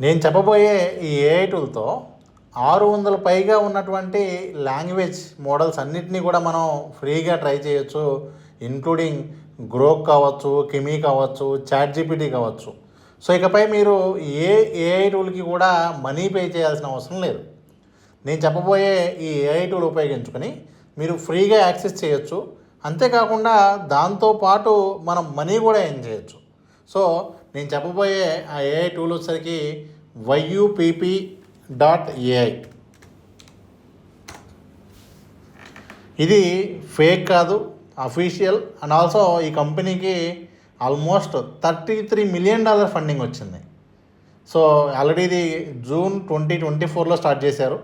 నేను చెప్పబోయే ఈ ఏఐ టూల్తో ఆరు వందల పైగా ఉన్నటువంటి లాంగ్వేజ్ మోడల్స్ అన్నిటినీ కూడా మనం ఫ్రీగా ట్రై చేయొచ్చు. ఇంక్లూడింగ్ గ్రోక్ కావచ్చు కిమీ కావచ్చు చాట్ జీపీటీ కావచ్చు. సో ఇకపై మీరు ఏ ఏఐ టూల్కి కూడా మనీ పే చేయాల్సిన అవసరం లేదు. నేను చెప్పబోయే ఈ ఏఐ టూల్ ఉపయోగించుకొని మీరు ఫ్రీగా యాక్సెస్ చేయొచ్చు. అంతేకాకుండా దాంతోపాటు మనం మనీ కూడా ఏం చేయొచ్చు. సో నేను చెప్పబోయే ఆ ఏఐ టూల్ వచ్చేసరికి వైయూపీపీ డాట్ ఏఐ ఇది ఫేక్ కాదు అఫీషియల్ అండ్ ఆల్సో ఈ కంపెనీకి almost thirty three million dollar funding వచ్చింది. సో ఆల్రెడీ ఇది జూన్ ట్వంటీ ట్వంటీ ఫోర్లో స్టార్ట్ చేశారు.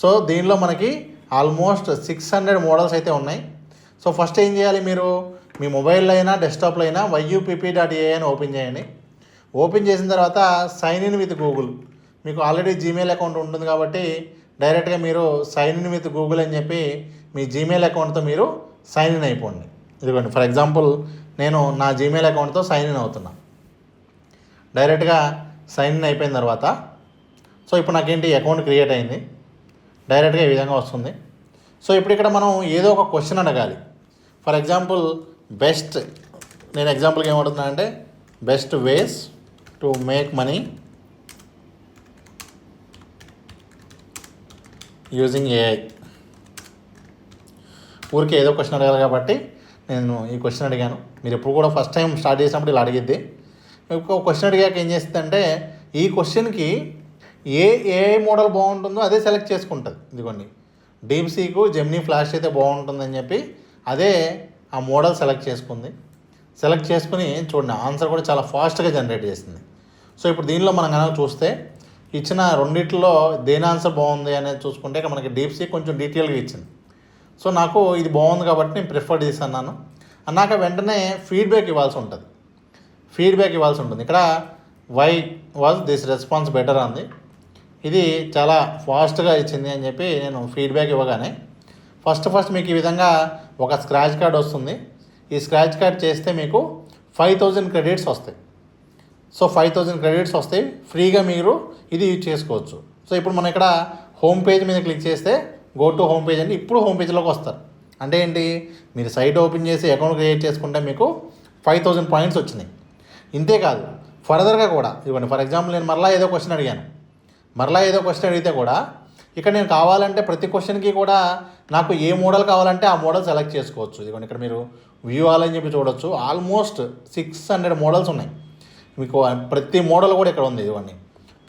సో దీనిలో మనకి ఆల్మోస్ట్ సిక్స్ హండ్రెడ్ మోడల్స్ అయితే ఉన్నాయి. సో ఫస్ట్ ఏం చేయాలి మీరు? మీ మొబైల్లో అయినా డెస్క్టాప్లో అయినా వైయూపీపీ డాట్ ఏ అని ఓపెన్ చేయండి. ఓపెన్ చేసిన తర్వాత సైన్ ఇన్ విత్ గూగుల్ మీకు ఆల్రెడీ జీమెయిల్ అకౌంట్ ఉంటుంది కాబట్టి డైరెక్ట్గా మీరు సైన్ ఇన్ విత్ గూగుల్ అని చెప్పి మీ జీమెయిల్ అకౌంట్తో మీరు సైన్ ఇన్ అయిపోండి. ఇదిగోండి ఫర్ ఎగ్జాంపుల్ నేను నా జీమెయిల్ అకౌంట్తో సైన్ ఇన్ అవుతున్నా. డైరెక్ట్గా సైన్ ఇన్ అయిపోయిన తర్వాత సో ఇప్పుడు నాకేంటి అకౌంట్ క్రియేట్ అయింది. డైరెక్ట్గా ఈ విధంగా వస్తుంది. సో ఇప్పుడు ఇక్కడ మనం ఏదో ఒక క్వశ్చన్ అడగాలి. ఫర్ ఎగ్జాంపుల్ బెస్ట్ నేను ఎగ్జాంపుల్కి ఏమంటున్నా అంటే best ways to make money using AI ఊరికే ఏదో క్వశ్చన్ అడగాలి కాబట్టి నేను ఈ క్వశ్చన్ అడిగాను. మీరు ఎప్పుడు కూడా ఫస్ట్ టైం స్టార్ట్ చేసినప్పుడు ఇలా అడిగిద్ది. ఇంకో క్వశ్చన్ అడిగాక ఏం చేస్తుందంటే ఈ క్వశ్చన్కి ఏ ఏ మోడల్ బాగుంటుందో అదే సెలెక్ట్ చేసుకుంటుంది. ఇదిగోండి. డీప్ సీకు జెమ్నీ ఫ్లాష్ అయితే బాగుంటుందని చెప్పి అదే ఆ మోడల్ సెలెక్ట్ చేసుకుంది. సెలెక్ట్ చేసుకుని చూడండి ఆన్సర్ కూడా చాలా ఫాస్ట్గా జనరేట్ చేసింది. సో ఇప్పుడు దీనిలో మనం కనుక చూస్తే ఇచ్చిన రెండిట్లో దేని ఆన్సర్ బాగుంది అనేది చూసుకుంటే ఇక్కడ మనకి డీప్ సీ కొంచెం డీటెయిల్గా ఇచ్చింది. సో నాకు ఇది బాగుంది కాబట్టి నేను ప్రిఫర్ చేస్తున్నాను అన్నాక వెంటనే ఫీడ్బ్యాక్ ఇవ్వాల్సి ఉంటుంది. ఫీడ్బ్యాక్ ఇవ్వాల్సి ఉంటుంది. ఇక్కడ why was this response better అంది. ఇది చాలా ఫాస్ట్గా ఇచ్చింది అని చెప్పి నేను ఫీడ్బ్యాక్ ఇవ్వగానే ఫస్ట్ ఫస్ట్ మీకు ఈ విధంగా ఒక స్క్రాచ్ కార్డ్ వస్తుంది. ఈ స్క్రాచ్ కార్డ్ చేస్తే మీకు ఫైవ్ థౌజండ్ క్రెడిట్స్ వస్తాయి. సో ఫైవ్ థౌజండ్ క్రెడిట్స్ వస్తాయి. ఫ్రీగా మీరు ఇది యూజ్ చేసుకోవచ్చు. సో ఇప్పుడు మనం ఇక్కడ హోమ్ పేజ్ మీద క్లిక్ చేస్తే గో టు హోమ్ పేజ్ అంటే ఇప్పుడు హోమ్ పేజ్లోకి వస్తారు. అంటే ఏంటి? మీరు సైట్ ఓపెన్ చేసి అకౌంట్ క్రియేట్ చేసుకుంటే మీకు ఫైవ్ థౌజండ్ పాయింట్స్ వచ్చినాయి. ఇంతే కాదు. ఫర్దర్గా కూడా ఇవ్వండి ఫర్ ఎగ్జాంపుల్ నేను మరలా ఏదో క్వశ్చన్ అడిగాను. మరలా ఏదో క్వశ్చన్ అడిగితే కూడా ఇక్కడ నేను కావాలంటే ప్రతి క్వశ్చన్కి కూడా నాకు ఏ మోడల్ కావాలంటే ఆ మోడల్ సెలెక్ట్ చేసుకోవచ్చు. ఇదిగోండి ఇక్కడ మీరు వ్యూ ఆల్ అని చెప్పి చూడొచ్చు. ఆల్మోస్ట్ సిక్స్ హండ్రెడ్ మోడల్స్ ఉన్నాయి. మీకు ప్రతి మోడల్ కూడా ఇక్కడ ఉంది. ఇదిగోండి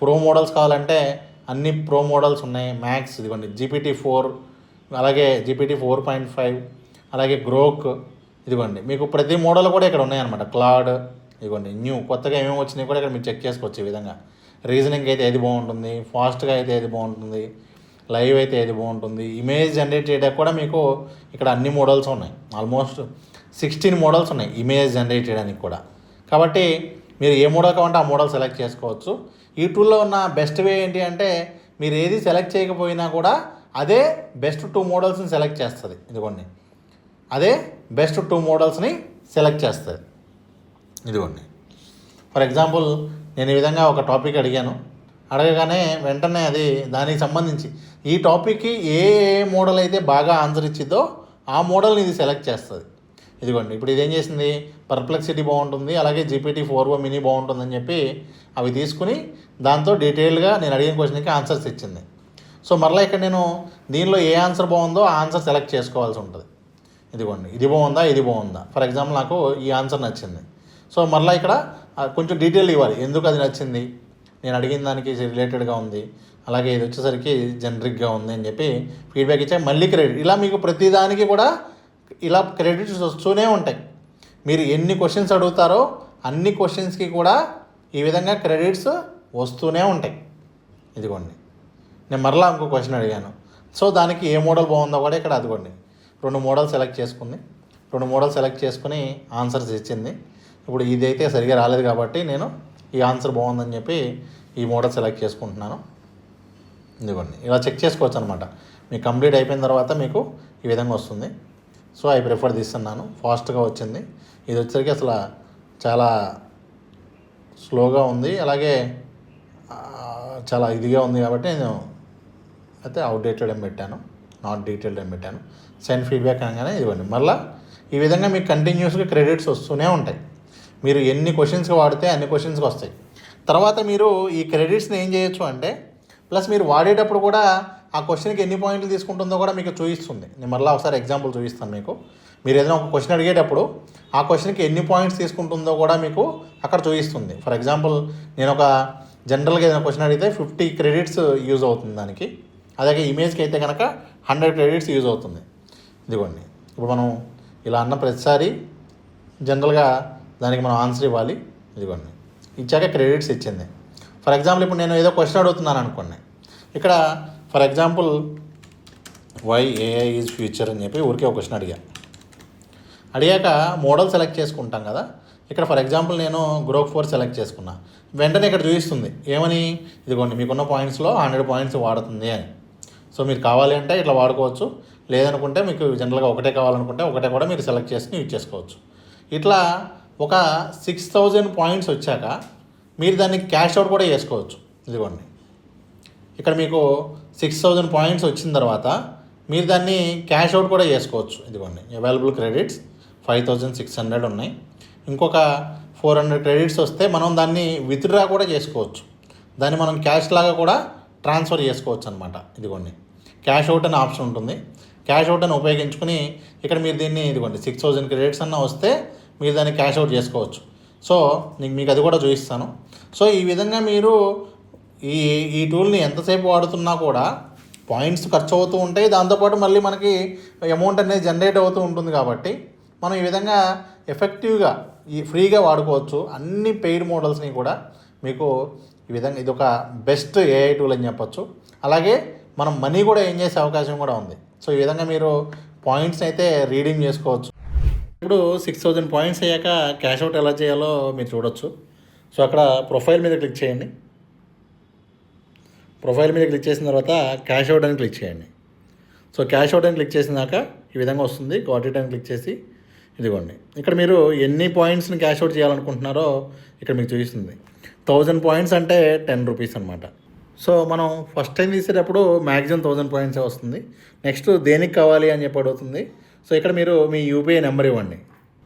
ప్రో మోడల్స్ కావాలంటే అన్ని ప్రో మోడల్స్ ఉన్నాయి. మ్యాక్స్ ఇదిగోండి జీపీటీ ఫోర్ అలాగే జీపీటీ ఫోర్ పాయింట్ ఫైవ్ అలాగే గ్రోక్ ఇదిగోండి మీకు ప్రతి మోడల్ కూడా ఇక్కడ ఉన్నాయన్నమాట. క్లాడ్ ఇదిగోండి న్యూ కొత్తగా ఏమేమి వచ్చినాయి కూడా ఇక్కడ మీరు చెక్ చేసుకోవచ్చు ఈ విధంగా. రీజనింగ్ అయితే ఏది బాగుంటుంది? ఫాస్ట్గా అయితే ఏది బాగుంటుంది? లైవ్ అయితే ఏది బాగుంటుంది? ఇమేజ్ జనరేట్ చేయడానికి కూడా మీకు ఇక్కడ అన్ని మోడల్స్ ఉన్నాయి. ఆల్మోస్ట్ సిక్స్టీన్ మోడల్స్ ఉన్నాయి ఇమేజ్ జనరేట్ చేయడానికి కూడా. కాబట్టి మీరు ఏ మోడల్ కావాలంటే ఆ మోడల్ సెలెక్ట్ చేసుకోవచ్చు. ఈ టూల్లో ఉన్న బెస్ట్ వే ఏంటి అంటే మీరు ఏది సెలెక్ట్ చేయకపోయినా కూడా అదే బెస్ట్ టూ మోడల్స్ని సెలెక్ట్ చేస్తుంది. ఇదిగోండి. అదే బెస్ట్ టూ మోడల్స్ని సెలెక్ట్ చేస్తుంది. ఇదిగోండి. ఫర్ ఎగ్జాంపుల్ నేను ఈ విధంగా ఒక టాపిక్ అడిగాను. అడగగానే వెంటనే అది దానికి సంబంధించి. ఈ టాపిక్కి ఏ ఏ మోడల్ అయితే బాగా ఆన్సర్ ఇచ్చిద్దో ఆ మోడల్ని ఇది సెలెక్ట్ చేస్తుంది. ఇదిగోండి ఇప్పుడు ఇదేం చేసింది? పర్ప్లెక్సిటీ బాగుంటుంది అలాగే జీపీటీ ఫోర్ ఓ మినీ బాగుంటుందని చెప్పి అవి తీసుకుని దాంతో డీటెయిల్గా నేను అడిగిన క్వశ్చన్కి ఆన్సర్స్ ఇచ్చింది. సో మరలా ఇక్కడ నేను దీనిలో ఏ ఆన్సర్ బాగుందో ఆ ఆన్సర్ సెలెక్ట్ చేసుకోవాల్సి ఉంటుంది. ఇదిగోండి ఇది బాగుందా ఇది బాగుందా? ఫర్ ఎగ్జాంపుల్ నాకు ఈ ఆన్సర్ నచ్చింది. సో మరలా ఇక్కడ కొంచెం డీటెయిల్ ఇవ్వాలి ఎందుకు అది నచ్చింది? నేను అడిగిన దానికి రిలేటెడ్గా ఉంది. అలాగే ఇది వచ్చేసరికి జనరిక్గా ఉంది అని చెప్పి ఫీడ్బ్యాక్ ఇచ్చా మళ్ళీ క్రెడిట్ ఇలా మీకు ప్రతిదానికి కూడా ఇలా క్రెడిట్స్ వస్తూనే ఉంటాయి. మీరు ఎన్ని క్వశ్చన్స్ అడుగుతారో అన్ని క్వశ్చన్స్కి కూడా ఈ విధంగా క్రెడిట్స్ వస్తూనే ఉంటాయి. ఇదిగోండి. నేను మరలా ఇంకో క్వశ్చన్ అడిగాను. సో దానికి ఏ మోడల్ బాగుందో కూడా ఇక్కడ అదిగోండి. రెండు మోడల్ సెలెక్ట్ చేసుకుంది. రెండు మోడల్ సెలెక్ట్ చేసుకుని ఆన్సర్స్ ఇచ్చింది. ఇప్పుడు ఇదైతే సరిగా రాలేదు కాబట్టి నేను ఈ ఆన్సర్ బాగుందని చెప్పి ఈ మోడల్ సెలెక్ట్ చేసుకుంటున్నాను. ఇదిగోండి ఇలా చెక్ చేసుకోవచ్చు అనమాట మీకు కంప్లీట్ అయిపోయిన తర్వాత మీకు ఈ విధంగా వస్తుంది. సో ఐ ప్రిఫర్ తీస్తున్నాను ఫాస్ట్గా వచ్చింది. ఇది వచ్చేసరికి అసలు చాలా స్లోగా ఉంది. అలాగే చాలా ఇదిగా ఉంది కాబట్టి నేను అయితే అవుట్డేటెడ్ అని పెట్టాను. నాట్ డీటెయిల్డ్ అని పెట్టాను. సెండ్ ఫీడ్బ్యాక్ అనగానే ఇవ్వండి మళ్ళీ ఈ విధంగా మీకు కంటిన్యూస్గా క్రెడిట్స్ వస్తూనే ఉంటాయి. మీరు ఎన్ని క్వశ్చన్స్కి వాడితే అన్ని క్వశ్చన్స్కి వస్తాయి. తర్వాత మీరు ఈ క్రెడిట్స్ని ఏం చేయొచ్చు అంటే ప్లస్ మీరు వాడేటప్పుడు కూడా ఆ క్వశ్చన్కి ఎన్ని పాయింట్లు తీసుకుంటుందో కూడా మీకు చూపిస్తుంది నేను మళ్ళీ ఒకసారి ఎగ్జాంపుల్ చూపిస్తాను మీకు. మీరు ఏదైనా ఒక క్వశ్చన్ అడిగేటప్పుడు ఆ క్వశ్చన్కి ఎన్ని పాయింట్స్ తీసుకుంటుందో కూడా మీకు అక్కడ చూపిస్తుంది ఫర్ ఎగ్జాంపుల్ నేను ఒక జనరల్గా ఏదైనా క్వశ్చన్ అడిగితే ఫిఫ్టీ క్రెడిట్స్ యూజ్ అవుతుంది దానికి. అలాగే ఇమేజ్కి అయితే కనుక హండ్రెడ్ క్రెడిట్స్ యూజ్ అవుతుంది. ఇదిగోండి. ఇప్పుడు మనం ఇలా అన్న ప్రతిసారి జనరల్గా దానికి మనం ఆన్సర్ ఇవ్వాలి. ఇదిగోండి. ఇచ్చాక క్రెడిట్స్ ఇచ్చింది. ఫర్ ఎగ్జాంపుల్ ఇప్పుడు నేను ఏదో క్వశ్చన్ అడుగుతున్నాను అనుకోండి. ఇక్కడ for example why AI is future అని చెప్పి ఊరికే ఒక క్వశ్చన్ అడిగా. అడిగాక మోడల్ సెలెక్ట్ చేసుకుంటాం కదా. ఇక్కడ ఫర్ ఎగ్జాంపుల్ నేను గ్రూప్ ఫోర్ సెలెక్ట్ చేసుకున్నా. వెంటనే ఇక్కడ చూపిస్తుంది. ఏమని? ఇదిగోండి మీకున్న పాయింట్స్లో హండ్రెడ్ పాయింట్స్ వాడుతుంది అని. సో మీరు కావాలి అంటే ఇట్లా వాడుకోవచ్చు. లేదనుకుంటే మీకు జనరల్గా ఒకటే కావాలనుకుంటే ఒకటే కూడా మీరు సెలెక్ట్ చేసుకుని యూజ్ చేసుకోవచ్చు. ఇట్లా ఒక సిక్స్ థౌజండ్ పాయింట్స్ వచ్చాక మీరు దాన్ని క్యాష్ అవుట్ కూడా చేసుకోవచ్చు. ఇదిగోండి. ఇక్కడ మీకు సిక్స్ థౌజండ్ పాయింట్స్ వచ్చిన తర్వాత మీరు దాన్ని క్యాష్ అవుట్ కూడా చేసుకోవచ్చు. ఇదిగోండి. Available credits five thousand six hundred ఉన్నాయి. ఇంకొక ఫోర్ హండ్రెడ్ క్రెడిట్స్ వస్తే మనం దాన్ని విత్డ్రా కూడా చేసుకోవచ్చు. దాన్ని మనం క్యాష్ లాగా కూడా ట్రాన్స్ఫర్ చేసుకోవచ్చు అనమాట ఇదిగోండి. క్యాష్ అవుట్ అనే ఆప్షన్ ఉంటుంది. క్యాష్ అవుట్ అని ఉపయోగించుకుని ఇక్కడ మీరు దీన్ని ఇదిగోండి సిక్స్ థౌజండ్ క్రెడిట్స్ అన్న వస్తే మీరు దాన్ని క్యాష్ అవుట్ చేసుకోవచ్చు. సో నీకు మీకు అది కూడా చూపిస్తాను. సో ఈ విధంగా మీరు ఈ ఈ టూల్ని ఎంతసేపు వాడుతున్నా కూడా పాయింట్స్ ఖర్చు అవుతూ ఉంటాయి. దాంతోపాటు మళ్ళీ మనకి అమౌంట్ అనేది జనరేట్ అవుతూ ఉంటుంది కాబట్టి మనం ఈ విధంగా ఎఫెక్టివ్గా ఈ ఫ్రీగా వాడుకోవచ్చు. అన్ని పెయిడ్ మోడల్స్ని కూడా మీకు ఈ విధంగా ఇది ఒక బెస్ట్ ఏఐ టూల్ అని చెప్పొచ్చు. అలాగే మనం మనీ కూడా ఏం చేసే అవకాశం కూడా ఉంది. సో ఈ విధంగా మీరు పాయింట్స్ని అయితే రీడింగ్ చేసుకోవచ్చు. ఇప్పుడు సిక్స్ థౌజండ్ పాయింట్స్ అయ్యాక క్యాష్ అవుట్ ఎలా చేయాలో మీరు చూడొచ్చు. సో అక్కడ ప్రొఫైల్ మీద క్లిక్ చేయండి. ప్రొఫైల్ మీద క్లిక్ చేసిన తర్వాత క్యాష్ అవుట్ అని క్లిక్ చేయండి. సో క్యాష్ అవుట్ అని క్లిక్ చేసినాక ఈ విధంగా వస్తుంది. గాట్ ఇట్ అని క్లిక్ చేసి ఇదిగోండి. ఇక్కడ మీరు ఎన్ని పాయింట్స్ని క్యాష్ అవుట్ చేయాలనుకుంటున్నారో ఇక్కడ మీకు చూపిస్తుంది. థౌజండ్ పాయింట్స్ అంటే టెన్ రూపీస్ అనమాట సో మనం ఫస్ట్ టైం తీసేటప్పుడు మ్యాక్సిమం థౌజండ్ పాయింట్సే వస్తుంది. నెక్స్ట్ దేనికి కావాలి అని చెప్పి అడుగుతుంది. సో ఇక్కడ మీరు మీ యూపీఐ నెంబర్ ఇవ్వండి.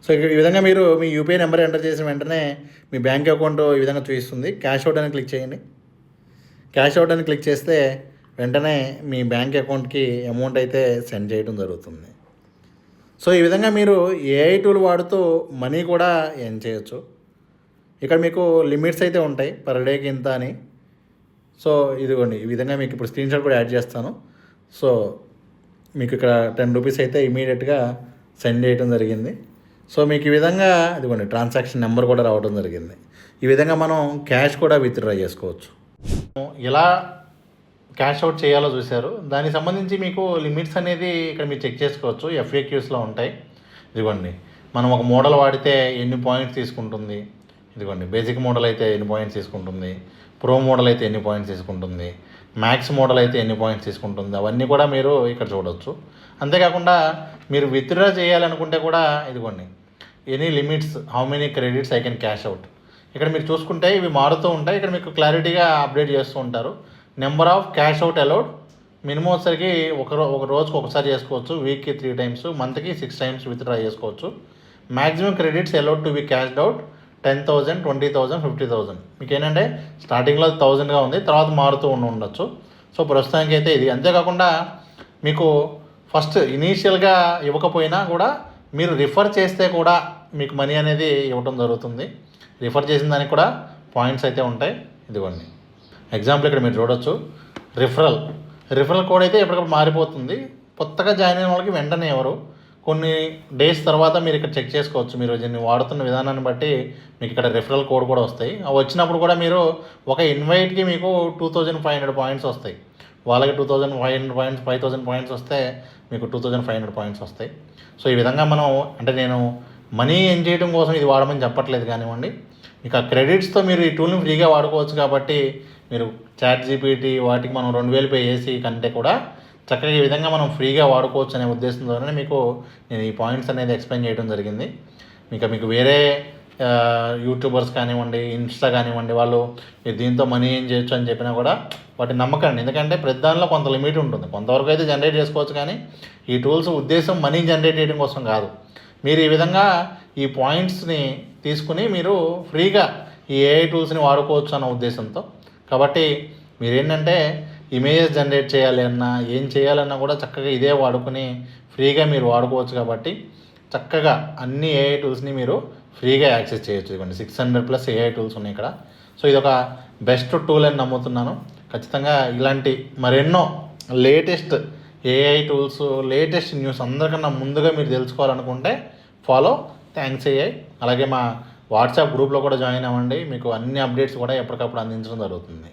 సో ఇక్కడ ఈ విధంగా మీరు మీ యూపీఐ నెంబర్ ఎంటర్ చేసిన వెంటనే మీ బ్యాంక్ అకౌంట్ ఈ విధంగా చూపిస్తుంది. క్యాష్ అవుట్ అని క్లిక్ చేయండి. క్యాష్ అవుట్ అని క్లిక్ చేస్తే వెంటనే మీ బ్యాంక్ అకౌంట్కి అమౌంట్ అయితే సెండ్ చేయడం జరుగుతుంది. సో ఈ విధంగా మీరు ఏఐ టూల్ వాడుతూ మనీ కూడా ఎర్న్ చేయొచ్చు. ఇక్కడ మీకు లిమిట్స్ అయితే ఉంటాయి పర్ డేకి ఇంత అని. సో ఇదిగోండి ఈ విధంగా మీకు ఇప్పుడు స్క్రీన్ షాట్ కూడా యాడ్ చేస్తాను. సో మీకు ఇక్కడ టెన్ రూపీస్ అయితే ఇమీడియట్గా సెండ్ చేయడం జరిగింది. సో మీకు ఈ విధంగా ఇదిగోండి ట్రాన్సాక్షన్ నెంబర్ కూడా రావడం జరిగింది. ఈ విధంగా మనం క్యాష్ కూడా విత్డ్రా చేసుకోవచ్చు. ఎలా క్యాష్ అవుట్ చేయాలో చూశారు. దానికి సంబంధించి మీకు లిమిట్స్ అనేది ఇక్కడ మీరు చెక్ చేసుకోవచ్చు. ఎఫ్ఏక్యూస్లో ఉంటాయి. ఇదిగోండి మనం ఒక మోడల్ వాడితే ఎన్ని పాయింట్స్ తీసుకుంటుంది. ఇదిగోండి బేసిక్ మోడల్ అయితే ఎన్ని పాయింట్స్ తీసుకుంటుంది. ప్రో మోడల్ అయితే ఎన్ని పాయింట్స్ తీసుకుంటుంది. మ్యాక్స్ మోడల్ అయితే ఎన్ని పాయింట్స్ తీసుకుంటుంది? అవన్నీ కూడా మీరు ఇక్కడ చూడవచ్చు అంతేకాకుండా మీరు విత్డ్రా చేయాలనుకుంటే కూడా ఇదిగోండి. Any limits how many credits I can cash out. ఇక్కడ మీరు చూసుకుంటే ఇవి మారుతూ ఉంటాయి. ఇక్కడ మీకు క్లారిటీగా అప్డేట్ చేస్తూ ఉంటారు. Number of cash out allowed. Minimum వచ్చరికి ఒక రో ఒక రోజుకి ఒకసారి చేసుకోవచ్చు. వీక్కి త్రీ టైమ్స్ మంత్కి సిక్స్ టైమ్స్ విత్డ్రా చేసుకోవచ్చు. Maximum credits allowed to be cashed out. Ten thousand twenty thousand fifty thousand మీకు ఏంటంటే స్టార్టింగ్లో థౌజండ్గా ఉంది తర్వాత మారుతూ ఉండి ఉండొచ్చు. సో ప్రస్తుతానికి అయితే ఇది. అంతేకాకుండా మీకు ఫస్ట్ ఇనీషియల్గా ఇవ్వకపోయినా కూడా మీరు రిఫర్ చేస్తే కూడా మీకు మనీ అనేది ఇవ్వడం జరుగుతుంది. రిఫర్ చేసిన దానికి కూడా పాయింట్స్ అయితే ఉంటాయి. ఇదిగోండి. ఎగ్జాంపుల్ ఇక్కడ మీరు చూడొచ్చు. రిఫరల్ రిఫరల్ కోడ్ అయితే ఎప్పటికప్పుడు మారిపోతుంది. కొత్తగా జాయిన్ అయిన వాళ్ళకి వెంటనే ఎవరు? కొన్ని డేస్ తర్వాత మీరు ఇక్కడ చెక్ చేసుకోవచ్చు. మీరు దీన్ని వాడుతున్న విధానాన్ని బట్టి మీకు ఇక్కడ రెఫరల్ కోడ్ కూడా వస్తాయి. అవి వచ్చినప్పుడు కూడా మీరు ఒక ఇన్వైట్కి మీకు two thousand five hundred points వస్తాయి. వాళ్ళకి two thousand five hundred points five thousand points వస్తే మీకు two thousand five hundred points వస్తాయి. సో ఈ విధంగా మనం అంటే నేను మనీ ఏం చేయడం కోసం ఇది వాడమని చెప్పట్లేదు కానివ్వండి. ఇక క్రెడిట్స్తో మీరు ఈ టూల్ని ఫ్రీగా వాడుకోవచ్చు కాబట్టి మీరు చాట్ జీపీటీ వాటికి మనం రెండు వేలు పే చేసి కంటే కూడా చక్కగా ఈ విధంగా మనం ఫ్రీగా వాడుకోవచ్చు అనే ఉద్దేశంతోనే మీకు నేను ఈ పాయింట్స్ అనేది ఎక్స్ప్లెయిన్ చేయడం జరిగింది. ఇంకా మీకు వేరే యూట్యూబర్స్ కానివ్వండి ఇన్స్టా కానివ్వండి వాళ్ళు దీంతో మనీ ఏం చేయొచ్చు అని చెప్పినా కూడా వాటిని నమ్మకండి. ఎందుకంటే ప్రతి దానిలో కొంత లిమిట్ ఉంటుంది. కొంతవరకు అయితే జనరేట్ చేసుకోవచ్చు కానీ ఈ టూల్స్ ఉద్దేశం మనీ జనరేట్ చేయడం కోసం కాదు. మీరు ఈ విధంగా ఈ పాయింట్స్ని తీసుకుని మీరు ఫ్రీగా ఈ ఏఐ టూల్స్ని వాడుకోవచ్చు అన్న ఉద్దేశంతో. కాబట్టి మీరేంటంటే ఇమేజెస్ జనరేట్ చేయాలి అన్నా ఏం చేయాలన్నా కూడా చక్కగా ఇదే వాడుకుని ఫ్రీగా మీరు వాడుకోవచ్చు కాబట్టి చక్కగా అన్ని ఏఐ టూల్స్ని మీరు ఫ్రీగా యాక్సెస్ చేయొచ్చు. ఇదిగోండి six hundred plus AI tools ఉన్నాయి ఇక్కడ. సో ఇది ఒక బెస్ట్ టూల్ అని నమ్ముతున్నాను. ఖచ్చితంగా ఇలాంటి మరెన్నో latest AI tools latest news అందరికన్నా ముందుగా మీరు తెలుసుకోవాలనుకుంటే ఫాలో థ్యాంక్స్ ఏఐ అలాగే మా వాట్సాప్ గ్రూప్లో కూడా జాయిన్ అవ్వండి. మీకు అన్ని అప్డేట్స్ కూడా ఎప్పటికప్పుడు అందించడం జరుగుతుంది.